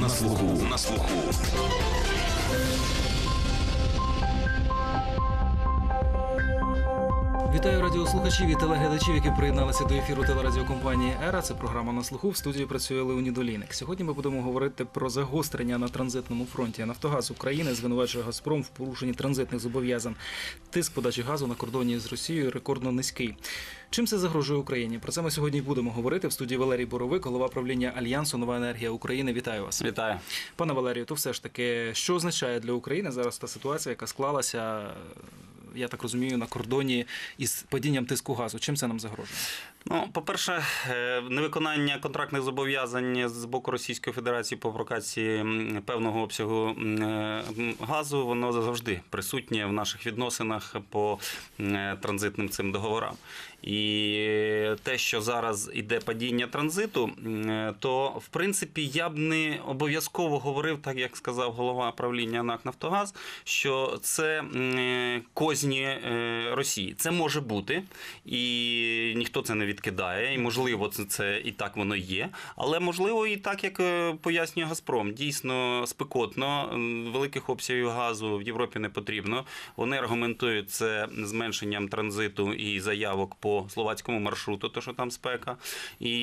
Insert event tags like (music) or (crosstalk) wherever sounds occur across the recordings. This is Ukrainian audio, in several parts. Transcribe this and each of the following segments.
на слуху. На слуху. Вітаю радіослухачів і телеглядачів, які приєдналися до ефіру телерадіокомпанії Ера. Це програма на слуху. В студії працює Леонід Олійник. Сьогодні ми будемо говорити про загострення на транзитному фронті. Нафтогаз України звинувачує Газпром в порушенні транзитних зобов'язань. Тиск подачі газу на кордоні з Росією рекордно низький. Чим це загрожує Україні? Про це ми сьогодні будемо говорити в студії Валерій Боровик, голова правління Альянсу Нова енергія України. Вітаю вас. Вітаю. Пане Валерію, то все ж таки, що означає для України зараз та ситуація, яка склалася, я так розумію, на кордоні із падінням тиску газу? Чим це нам загрожує? Ну, по-перше, е, невиконання контрактних зобов'язань з боку Російської Федерації по прокації певного обсягу е, газу, воно завжди присутнє в наших відносинах по е, транзитним цим договорам. І те, що зараз іде падіння транзиту, то в принципі я б не обов'язково говорив, так як сказав голова правління НАК Нафтогаз, що це козні Росії. Це може бути, і ніхто це не відкидає. І можливо, це, це і так воно є. Але можливо, і так, як е, пояснює Газпром, дійсно спекотно, великих обсягів газу в Європі не потрібно. Вони аргументують це зменшенням транзиту і заявок по словацькому маршруту, то що там спека. І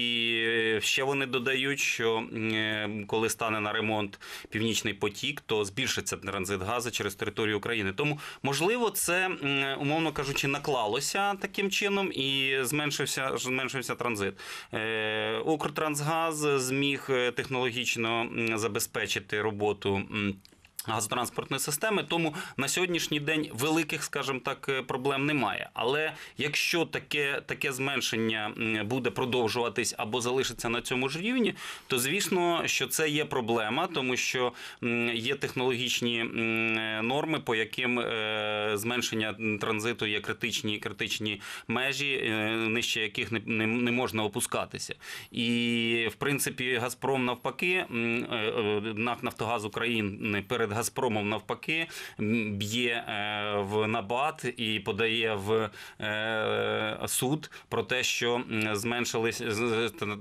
е, ще вони додають, що е, коли стане на ремонт північний потік, то збільшиться транзит газу через територію України. Тому можливо, це умовно кажучи, наклалося таким чином і зменшився зменшився транзит. Е, Укртрансгаз зміг е, технологічно забезпечити роботу. Газотранспортної системи, тому на сьогоднішній день великих, скажімо так, е, проблем немає. Але якщо таке, таке зменшення буде продовжуватись або залишиться на цьому ж рівні, то звісно, що це є проблема, тому що є технологічні е, норми, по яким е, зменшення транзиту є критичні критичні межі, нижче яких не, не, не можна опускатися. І в принципі, Газпром навпаки, НАК Нафтогаз України перед Газпромом навпаки б'є е, в набат і подає в е, суд про те, що зменшились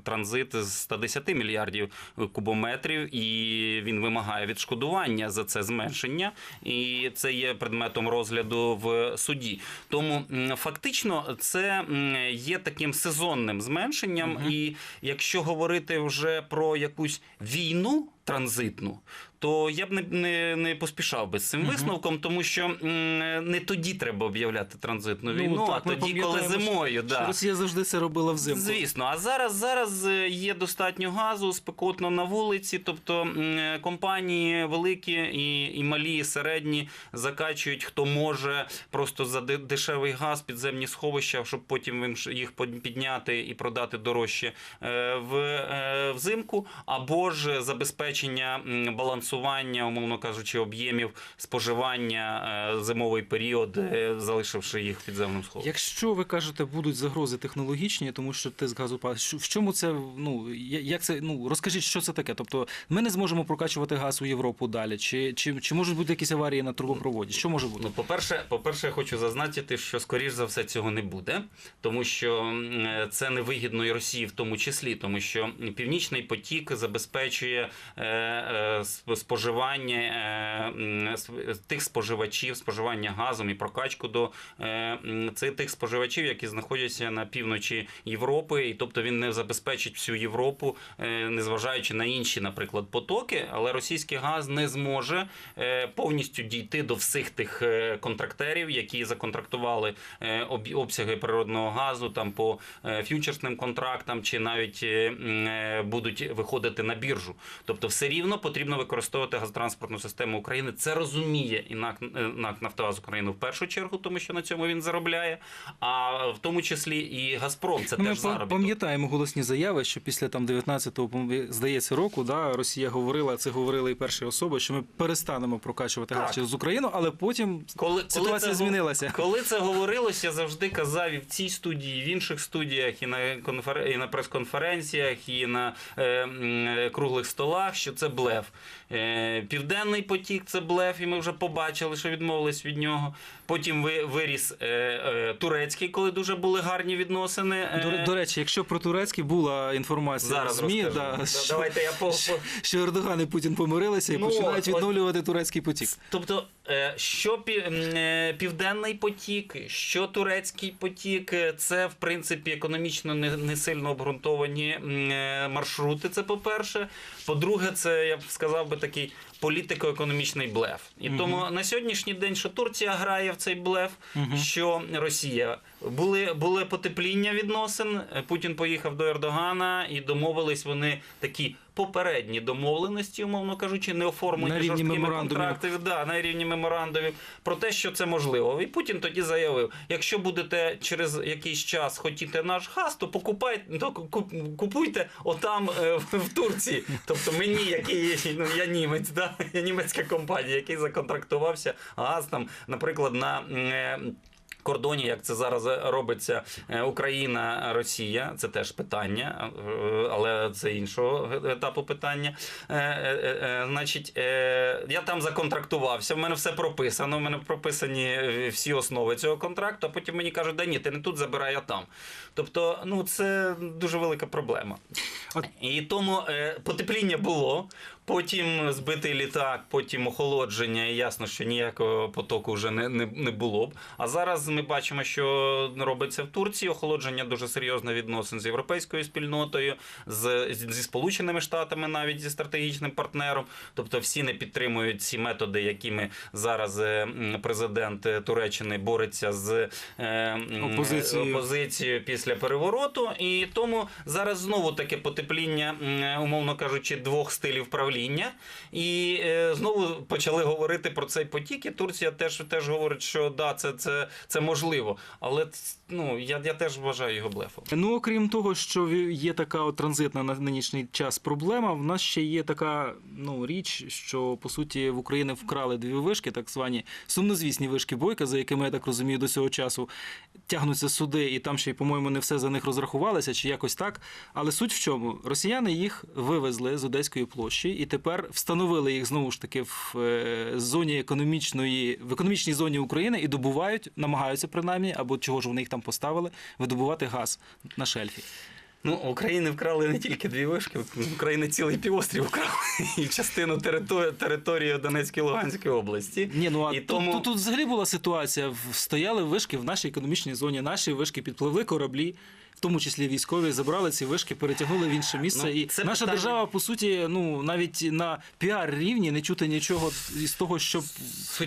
транзит з 110 мільярдів кубометрів, і він вимагає відшкодування за це зменшення, і це є предметом розгляду в суді. Тому фактично це є таким сезонним зменшенням, і якщо говорити вже про якусь війну. Транзитну, то я б не, не, не поспішав би з цим висновком, тому що м, не тоді треба об'являти транзитну війну, а ми тоді, коли пам'ятаємо, зимою. що Да. Росія завжди це робила взимку. Звісно, а зараз зараз е, є достатньо газу, спекотно на вулиці. Тобто м, компанії великі і, і малі, і середні закачують, хто може просто за де- дешевий газ, підземні сховища, щоб потім їм ж їх под- підняти і продати дорожче е, в е, взимку, або ж забезпечення м, балансування, умовно кажучи, об'ємів споживання е, зимовий період, е, залишивши їх в підземному сховищі. Якщо ви кажете, будуть загрози технологічні, тому що тиск газу падає, в чому це ну як це ну розкажіть, що це таке? Тобто ми не зможемо прокачувати газ у Європу далі, чи, чи, чи можуть бути якісь аварії на трубопроводі? Що може бути? Ну, по-перше, по-перше, я хочу зазначити, що скоріш за все цього не буде, тому що е, це невигідно і Росії в тому числі, тому що Північний потік забезпечує е, е, споживання е, тих споживачів, споживання газом і прокачку до е, цих тих споживачів, які знаходяться на півночі Європи, і тобто він не забезпечить всю Європу, е, незважаючи на інші, наприклад, потоки, але російський газ не зможе повністю дійти до всіх тих контрактерів, які законтрактували обсяги природного газу там по ф'ючерсним контрактам, чи навіть будуть виходити на біржу. Тобто, все рівно потрібно використовувати газотранспортну систему України. Це розуміє і НАК, е, НАК Нафтогаз України в першу чергу, тому що на цьому він заробляє, а в тому числі і Газпром. Це Ну, теж заробіток. пам'ятаємо голосні заяви, що після там 19-го здається року, да, Росія говорила, це говорили і перші особи, що ми перестанемо прокачувати газ через Україну, але потім Коли, ситуація це, змінилася. Коли це говорилося, я завжди казав і в цій студії, і в інших студіях, і на конфер... і на прес-конференціях, і на е, е, круглих столах, що це блеф. Е, Південний потік це блеф, і ми вже побачили, що відмовились від нього. Потім виріс е, е, турецький, коли дуже були гарні відносини. До, до речі, якщо про турецький була інформація Зараз в ЗМІ, да, Да, що, Давайте я по, що Ердоган і Путін помирилися і Ну, починають відновлювати турецький потік. Тобто, що пі- е, південний потік, що турецький потік, е, це в принципі економічно не, сильно обґрунтовані е, маршрути. Це по-перше. По-друге, це я б сказав би такий політико-економічний блеф. І тому на сьогоднішній день, що Турція грає в цей блеф, що Росія були, були потепління відносин. Путін поїхав до Ердогана і домовились вони такі. Попередні домовленості, умовно кажучи, не оформлені жорсткими контрактів, да, на рівні меморандумів про те, що це можливо. І Путін тоді заявив: якщо будете через якийсь час хотіти наш газ, то покупайте, то купуйте отам е, в- Турції. Тобто мені, який ну я німець, да, (laughs) німецька компанія, який законтрактувався газ там, наприклад, на. е, Кордоні, як це зараз робиться е, Україна, Росія, це теж питання, е, але це іншого етапу питання. Е, е, е, Значить, е, я там законтрактувався, в мене все прописано, в мене прописані е, всі основи цього контракту, а потім мені кажуть, да ні, ти не тут забирай, а там. Тобто, ну це дуже велика проблема. От- І тому е, потепління було. Потім збитий літак, потім охолодження, і ясно, що ніякого потоку вже не, не, не було б. А зараз ми бачимо, що робиться в Турції. Охолодження дуже серйозне відносин з європейською спільнотою, з, зі Сполученими Штатами, навіть зі стратегічним партнером. Тобто всі не підтримують ці методи, якими зараз е, президент е, Туреччини бореться з е, Опозицією. опозицією після перевороту. І тому зараз знову таке потепління, умовно кажучи, двох стилів правління. І е, знову почали говорити про цей потік. І Турція теж теж говорить, що да, це, це, це можливо. Але ну я, я теж вважаю його блефом. Ну, окрім того, що є така от транзитна на нинішній час проблема, в нас ще є така ну, річ, що по суті в Україні вкрали дві вишки, так звані сумнозвісні вишки бойка, за якими я так розумію, до цього часу тягнуться суди, і там ще й, по-моєму, не все за них розрахувалися, чи якось так. Але суть в чому? Росіяни їх вивезли з Одеської площі і тепер встановили їх знову ж таки в е, зоні економічної, в економічній зоні України і добувають, намагаються принаймні, або чого ж вони їх там поставили, видобувати газ на шельфі. Ну, України вкрали не тільки дві вишки, в України цілий півострів вкрали і частину території, території Донецької Луганської області. Ні, ну а І тут, тому- тут, тут взагалі була ситуація. Стояли вишки в нашій економічній зоні, наші вишки підпливли кораблі. В тому числі військові забрали ці вишки, перетягнули в інше місце. Ну, і наша питання- держава, по суті, ну навіть на піар рівні не чути нічого із того, щоб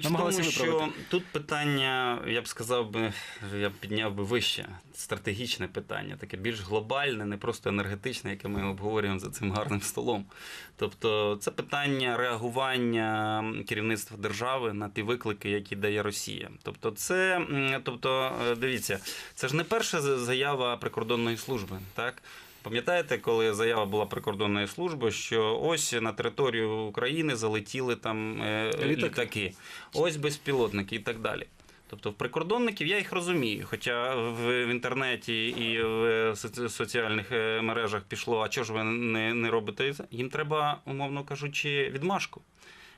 намагалися виправити. тому, що тут питання, я б сказав би, я б підняв би вище, стратегічне питання, таке більш глобальне, не просто енергетичне, яке ми обговорюємо за цим гарним столом. Тобто, це питання реагування керівництва держави на ті виклики, які дає Росія. Тобто, це тобто, е, дивіться, це ж не перша заява прикордонної служби, так? Пам'ятаєте, коли заява була прикордонної служби, що ось на територію України залетіли там е, Літаки. літаки, ось безпілотники і так далі. Тобто в прикордонників я їх розумію, хоча в, інтернеті і в соці- соціальних е, мережах пішло, а чого ж ви не, не робите? це? Їм треба, умовно кажучи, відмашку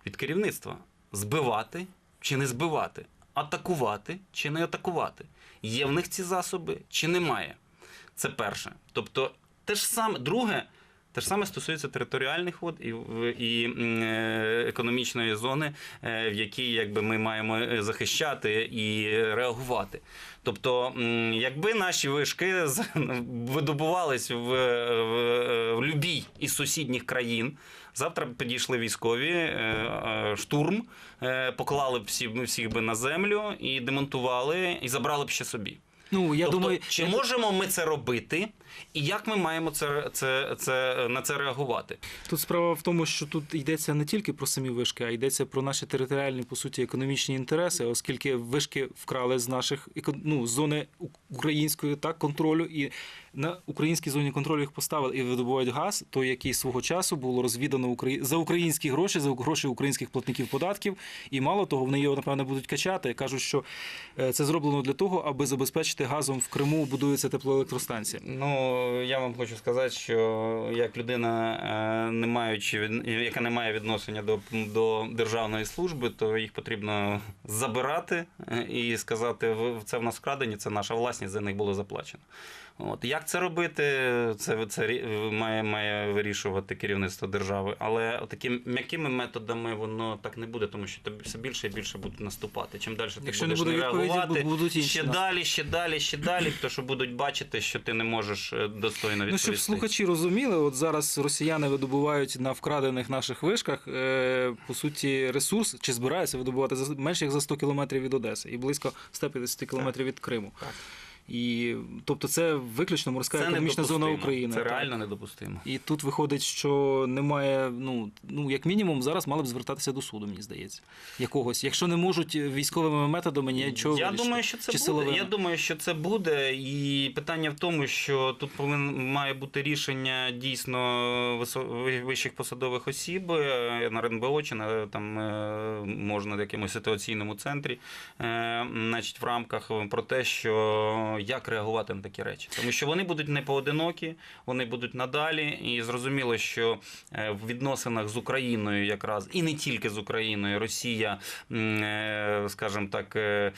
від керівництва збивати чи не збивати, атакувати чи не атакувати. Є в них ці засоби чи немає. Це перше. Тобто, те ж саме, друге, те ж саме стосується територіальних вод і, і е, економічної зони, е, в якій якби, ми маємо е, захищати і реагувати. Тобто, якби наші вишки видобувались в, в, в любій із сусідніх країн. Завтра б підійшли військові, штурм, поклали б всі, всіх би на землю і демонтували, і забрали б ще собі. Ну я тобто, думаю, чи можемо ми це робити, і як ми маємо це, це, це, на це реагувати? Тут справа в тому, що тут йдеться не тільки про самі вишки, а йдеться про наші територіальні, по суті, економічні інтереси, оскільки вишки вкрали з наших ну, зони української так, контролю, і на українській зоні контролю їх поставили і видобувають газ, той, який свого часу було розвідано Украї- за українські гроші, за гроші українських платників податків. І мало того, вони його напевне будуть качати. Кажуть, що е, це зроблено для того, аби забезпечити газом в Криму будується теплоелектростанція. Ну я вам хочу сказати, що як людина, е, не маючи яка не має відношення до, до державної служби, то їх потрібно забирати е, і сказати, «Ви- це в нас вкрадені, це наша власність, за них було заплачено. От як це робити, це, це має, має вирішувати керівництво держави. Але такими м'якими методами воно так не буде, тому що тобі все більше і більше будуть наступати. Чим далі ти Якщо не буде реагувати, будуть інші ще наступи. далі, ще далі, ще далі, то що будуть бачити, що ти не можеш е, достойно Ну, щоб слухачі розуміли, от зараз росіяни видобувають на вкрадених наших вишках е, по суті ресурс, чи збираються видобувати менше як за 100 кілометрів від Одеси і близько 150 кілометрів від Криму. Так. І тобто це виключно морська економічна зона. України. Це так. реально недопустимо. І тут виходить, що немає, ну, ну як мінімум, зараз мали б звертатися до суду, мені здається. Якогось. Якщо не можуть військовими методами нічого Я вирішити. думаю, що це Чи буде. силовими. Я думаю, що це буде. І питання в тому, що тут повинен має бути рішення дійсно вищих посадових осіб е, на РНБО чи на там е, можна в якомусь ситуаційному центрі, е, значить, в рамках про те, що як реагувати на такі речі, тому що вони будуть не поодинокі, вони будуть надалі, і зрозуміло, що е, в відносинах з Україною, якраз і не тільки з Україною, Росія, е, скажімо так, е,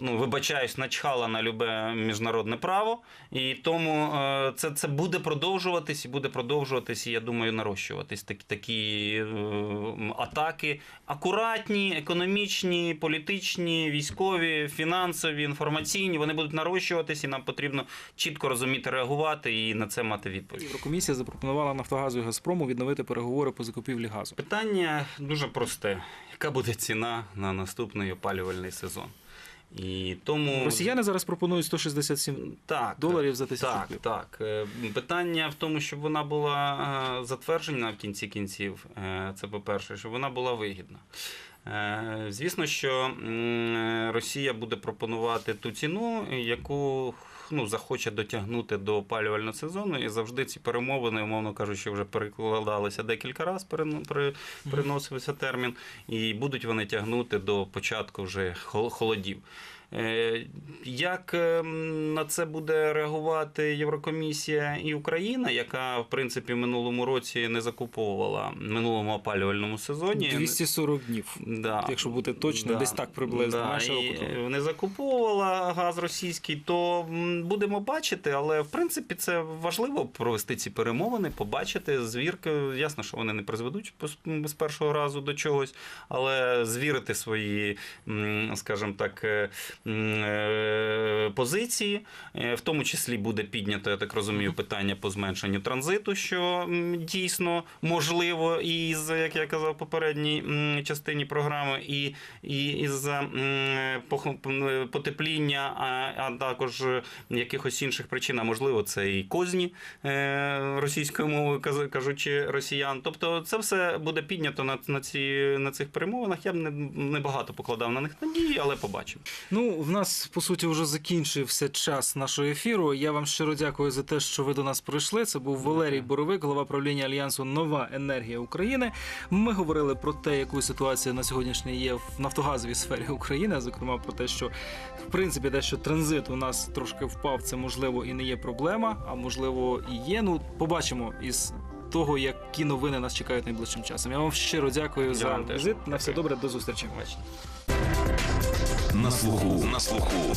ну, вибачаюсь, начхала на любе міжнародне право, і тому це, це буде продовжуватись і буде продовжуватись, і я думаю, нарощуватись такі, такі атаки. Акуратні, економічні, політичні, військові, фінансові, інформаційні, вони будуть нарощуватись, і нам потрібно чітко розуміти, реагувати і на це мати відповідь. Єврокомісія запропонувала Нафтогазу і Газпрому відновити переговори по закупівлі газу. Питання дуже просте: яка буде ціна на наступний опалювальний сезон? І тому Росіяни зараз пропонують 167 так, доларів за тисячу Так, кубів. так. Е, Питання в тому, щоб вона була е, затверджена в кінці кінців. е, Це по-перше, щоб вона була вигідна. Е, Звісно, що Росія буде пропонувати ту ціну, яку ну, захоче дотягнути до опалювального сезону, і завжди ці перемовини, умовно кажучи, вже перекладалися декілька разів, перен- переносився термін, і будуть вони тягнути до початку вже хол- холодів. Е, Як ем, на це буде реагувати Єврокомісія і Україна, яка в принципі в минулому році не закуповувала в минулому опалювальному сезоні? 240 днів. Да. Якщо бути точно, десь так приблизно, Да, року не закуповувала газ російський, то будемо бачити, але в принципі це важливо провести ці перемовини, побачити звірки. Ясно, що вони не призведуть з першого разу до чогось, але звірити свої, скажімо так, е, е, позиції. Е, В тому числі буде піднято, я так розумію, питання по зменшенню транзиту, що дійсно можливо, і з як я казав в попередній частині програми, і, і із потепління, а, а також якихось інших причин, а можливо, це і козні е, російською мовою кажучи росіян. Тобто, це все буде піднято на, на, ці, на цих перемовинах. Я б не, не багато покладав на них надії, але побачимо. Ну, в нас по суті вже закінчився час нашого ефіру. Я вам щиро дякую за те, що ви до нас прийшли. Це був Валерій Боровик, голова правління альянсу Нова енергія України. Ми говорили про те, яку ситуація на сьогоднішній є в нафтогазовій сфері України, зокрема про те, що в принципі те, що транзит у нас трошки впав, це можливо і не є проблема, а можливо і є. Ну, побачимо із. Того, які новини нас чекають найближчим часом. Я вам щиро дякую Я за візит. На все добре, до зустрічі. Бачите. На слуху, на слуху.